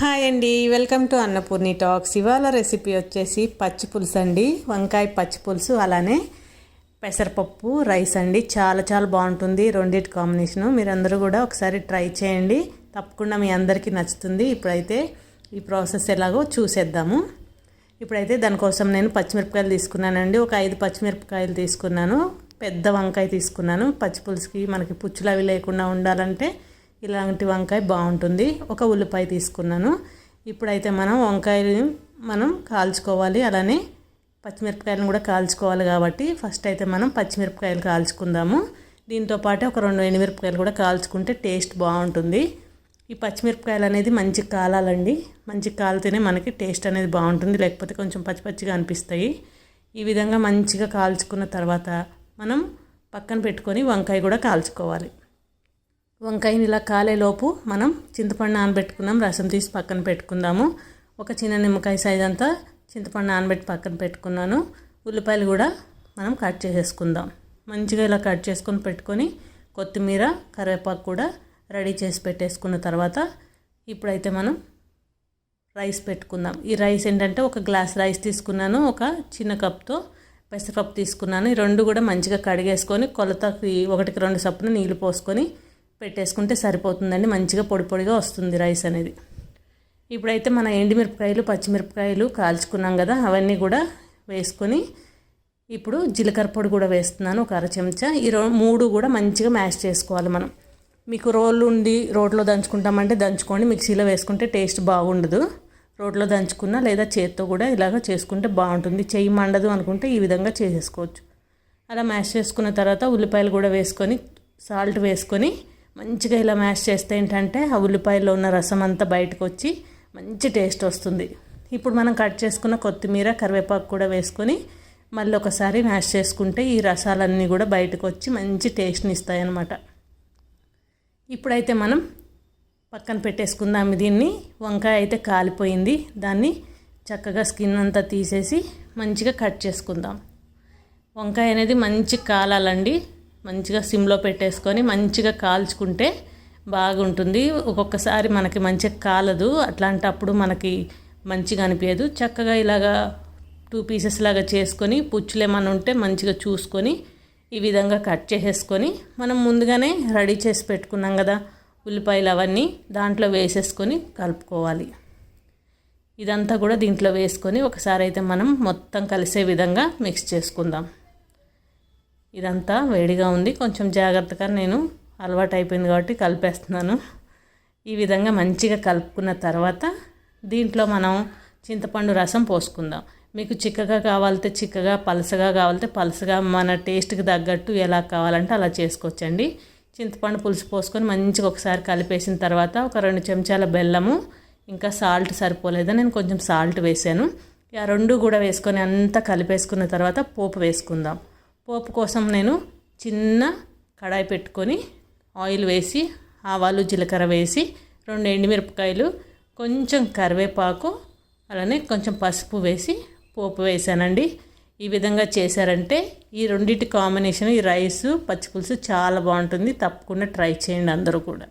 Hi అండి. Welcome to Annapurni talks. ఇవాళ recipe వచ్చేసి పచ్చి పులుసు అండి. వంకాయ పచ్చి పులుసు అలానే పెసరపప్పు రైస్ అండి. చాలా చాలా బాగుంటుంది రెండింటి కాంబినేషను. మీరందరూ కూడా ఒకసారి ట్రై చేయండి. తప్పకుండా మీ అందరికీ నచ్చుతుంది. ఇప్పుడైతే ఈ ప్రాసెస్ ఎలాగో చూసేద్దాము. ఇప్పుడైతే దానికోసం నేను పచ్చిమిరపకాయలు తీసుకున్నానండి. ఒక ఐదు పచ్చిమిరపకాయలు తీసుకున్నాను. పెద్ద వంకాయ తీసుకున్నాను. పచ్చి పులుసుకి మనకి పుచ్చులు అవి లేకుండా ఉండాలంటే ఇలాంటి వంకాయ బాగుంటుంది. ఒక ఉల్లిపాయ తీసుకున్నాను. ఇప్పుడైతే మనం వంకాయని మనం కాల్చుకోవాలి. అలానే పచ్చిమిరపకాయలను కూడా కాల్చుకోవాలి కాబట్టి ఫస్ట్ అయితే మనం పచ్చిమిరపకాయలు కాల్చుకుందాము. దీంతో పాటు ఒక రెండు ఎండుమిరపకాయలు కూడా కాల్చుకుంటే టేస్ట్ బాగుంటుంది. ఈ పచ్చిమిరపకాయలు అనేది మంచి కాలాలండి. మంచి కాలితేనే మనకి టేస్ట్ అనేది బాగుంటుంది. లేకపోతే కొంచెం పచ్చి పచ్చిగా అనిపిస్తాయి. ఈ విధంగా మంచిగా కాల్చుకున్న తర్వాత మనం పక్కన పెట్టుకొని వంకాయ కూడా కాల్చుకోవాలి. వంకాయని ఇలా కాలేలోపు మనం చింతపండు నానబెట్టుకున్నాం. రసం తీసి పక్కన పెట్టుకుందాము. ఒక చిన్న నిమ్మకాయ సైజ్ అంతా చింతపండు నానబెట్టి పక్కన పెట్టుకున్నాను. ఉల్లిపాయలు కూడా మనం కట్ చేసేసుకుందాం. మంచిగా ఇలా కట్ చేసుకొని పెట్టుకొని కొత్తిమీర కరివేపాకు కూడా రెడీ చేసి పెట్టేసుకున్న తర్వాత ఇప్పుడైతే మనం రైస్ పెట్టుకుందాం. ఈ రైస్ ఏంటంటే ఒక గ్లాస్ రైస్ తీసుకున్నాను. ఒక చిన్న కప్తో పెసరపప్పు తీసుకున్నాను. ఈ రెండు కూడా మంచిగా కడిగేసుకొని కొలతకి ఒకటికి రెండు సప్పున నీళ్ళు పోసుకొని పెట్టేసుకుంటే సరిపోతుందండి. మంచిగా పొడి పొడిగా వస్తుంది రైస్ అనేది. ఇప్పుడైతే మన ఎండుమిరపకాయలు పచ్చిమిరపకాయలు కాల్చుకున్నాం కదా అవన్నీ కూడా వేసుకొని ఇప్పుడు జీలకర్ర పొడి కూడా వేస్తున్నాను ఒక అర చెంచా. ఈ రో మూడు కూడా మంచిగా మ్యాష్ చేసుకోవాలి మనం. మీకు రోళ్ళు ఉండి రోట్లో దంచుకుంటామంటే దంచుకోండి. మిక్సీలో వేసుకుంటే టేస్ట్ బాగుండదు. రోట్లో దంచుకున్నా లేదా చేత్తో కూడా ఇలాగ చేసుకుంటే బాగుంటుంది. చెయ్యి మండదు అనుకుంటే ఈ విధంగా చేసేసుకోవచ్చు. అలా మ్యాష్ చేసుకున్న తర్వాత ఉల్లిపాయలు కూడా వేసుకొని సాల్ట్ వేసుకొని మంచిగా ఇలా మ్యాష్ చేస్తే ఏంటంటే ఆ ఉల్లిపాయలో ఉన్న రసం అంతా బయటకు వచ్చి మంచి టేస్ట్ వస్తుంది. ఇప్పుడు మనం కట్ చేసుకున్న కొత్తిమీర కరివేపాకు కూడా వేసుకొని మళ్ళీ ఒకసారి మ్యాష్ చేసుకుంటే ఈ రసాలన్నీ కూడా బయటకు వచ్చి మంచి టేస్ట్ని ఇస్తాయి అన్నమాట ఇప్పుడైతే మనం పక్కన పెట్టేసుకుందాం దీన్ని. వంకాయ అయితే కాలిపోయింది. దాన్ని చక్కగా స్కిన్ అంతా తీసేసి మంచిగా కట్ చేసుకుందాం. వంకాయ అనేది మంచి కాలాలండి. మంచిగా సిమ్లో పెట్టేసుకొని మంచిగా కాల్చుకుంటే బాగుంటుంది. ఒక్కొక్కసారి మనకి మంచిగా కాలదు. అట్లాంటప్పుడు మనకి మంచిగా అనిపించదు చక్కగా ఇలాగా టూ పీసెస్ లాగా చేసుకొని పుచ్చులు ఏమైనా ఉంటే మంచిగా చూసుకొని ఈ విధంగా కట్ చేసేసుకొని మనం ముందుగానే రెడీ చేసి పెట్టుకున్నాం కదా ఉల్లిపాయలు అవన్నీ దాంట్లో వేసేసుకొని కలుపుకోవాలి. ఇదంతా కూడా దీంట్లో వేసుకొని ఒకసారి అయితే మనం మొత్తం కలిసే విధంగా మిక్స్ చేసుకుందాం. ఇదంతా వేడిగా ఉంది. కొంచెం జాగ్రత్తగా నేను అలవాటు అయిపోయింది కాబట్టి కలిపేస్తున్నాను. ఈ విధంగా మంచిగా కలుపుకున్న తర్వాత దీంట్లో మనం చింతపండు రసం పోసుకుందాం. మీకు చిక్కగా కావాలంటే చిక్కగా పలసగా కావాలంటే పలసగా మన టేస్ట్కి తగ్గట్టు ఎలా కావాలంటే అలా చేసుకోవచ్చండి. చింతపండు పులుసు పోసుకొని మంచిగా ఒకసారి కలిపేసిన తర్వాత ఒక రెండు చెంచాల బెల్లము ఇంకా సాల్ట్ సరిపోలేదు నేను కొంచెం సాల్ట్ వేసాను. ఆ రెండు కూడా వేసుకొని అంతా కలిపేసుకున్న తర్వాత పోపు వేసుకుందాం. పోపు కోసం నేను చిన్న కడాయి పెట్టుకొని ఆయిల్ వేసి ఆవాలు జీలకర్ర వేసి రెండు ఎండుమిరపకాయలు కొంచెం కరివేపాకు అలానే కొంచెం పసుపు వేసి పోపు వేసానండి. ఈ విధంగా చేశారంటే ఈ రెండింటి కాంబినేషన్ ఈ రైసు పచ్చిపులుసు చాలా బాగుంటుంది. తప్పకుండా ట్రై చేయండి అందరూ కూడా.